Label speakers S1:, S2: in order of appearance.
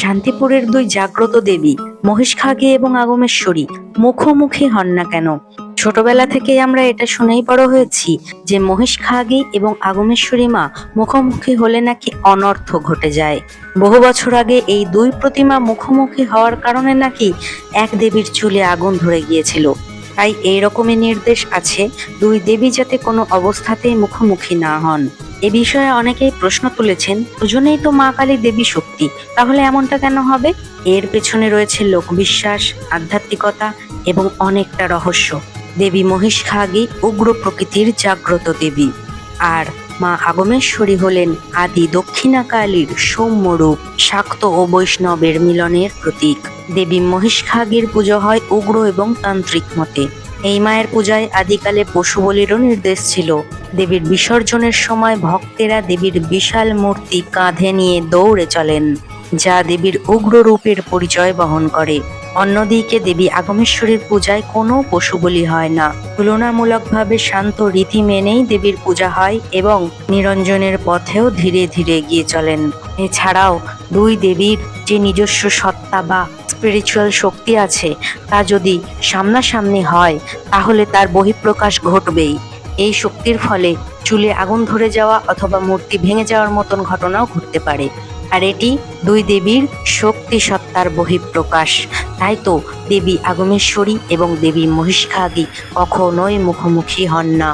S1: শান্তিপুরের দুই জাগ্রত দেবী, মহিষখাগী এবং আগমেশ্বরী, মুখোমুখি হন না কেন? ছোটবেলা থেকেই আমরা এটা শুনেই বড় হয়েছি যে মহিষখাগী এবং আগমেশ্বরী মা মুখোমুখি হলে নাকি অনর্থ ঘটে যায়। বহু বছর আগে এই দুই প্রতিমা মুখোমুখি হওয়ার কারণে নাকি এক দেবীর চুলে আগুন ধরে গিয়েছিল। তাই এই রকমই নির্দেশ আছে। দুই দেবী যাতে কোনো অবস্থাতেই মুখোমুখি না হন। এ বিষয়ে অনেকেই প্রশ্ন তুলেছেন, দুজনেই তো মা কালী দেবী শক্তি, তাহলে এমনটা কেন হবে? এর পেছনে রয়েছে লোকবিশ্বাস, আধ্যাত্মিকতা এবং অনেকটা রহস্য। দেবী মহিষ মহিষখাগী, উগ্র প্রকৃতির জাগ্রত দেবী। আর মা আগমেশ্বরী হলেন আদি দক্ষিণাকালীর সৌম্যরূপ, শাক্ত ও বৈষ্ণবের মিলনের প্রতীক। দেবী মহিষখাগির পুজো হয় উগ্র এবং তান্ত্রিক মতে। এই মায়ের পূজায় আদিকালে পশু বলিরও নির্দেশ ছিল। দেবীর বিসর্জনের সময় ভক্তেরা দেবীর বিশাল মূর্তি কাঁধে নিয়ে দৌড়ে চলেন। যা দেবীর উগ্র রূপের পরিচয় বহন করে। অন্যদিকে দেবী আগমেশ্বরীর পূজায় কোনো পশু বলি হয় না। তুলনামূলকভাবে শান্ত রীতি মেনেই দেবীর পূজা হয় এবং নিরঞ্জনের পথেও ধীরে ধীরে এগিয়ে চলেন। এছাড়াও দুই দেবীর যে নিজস্ব সত্তা বা স্পিরিচুয়াল শক্তি আছে, তা যদি সামনাসামনি হয়, তাহলে তার বহিঃপ্রকাশ ঘটবেই। এই শক্তির ফলে চুলে আগুন ধরে যাওয়া অথবা মূর্তি ভেঙে যাওয়ার মতন ঘটনাও ঘটতে পারে। আর এটি দুই দেবীর শক্তি সত্তার বহিঃপ্রকাশ। তাই তো দেবী আগমেশ্বরী এবং দেবী মহিষখাগী কখনোই মুখোমুখি হন না।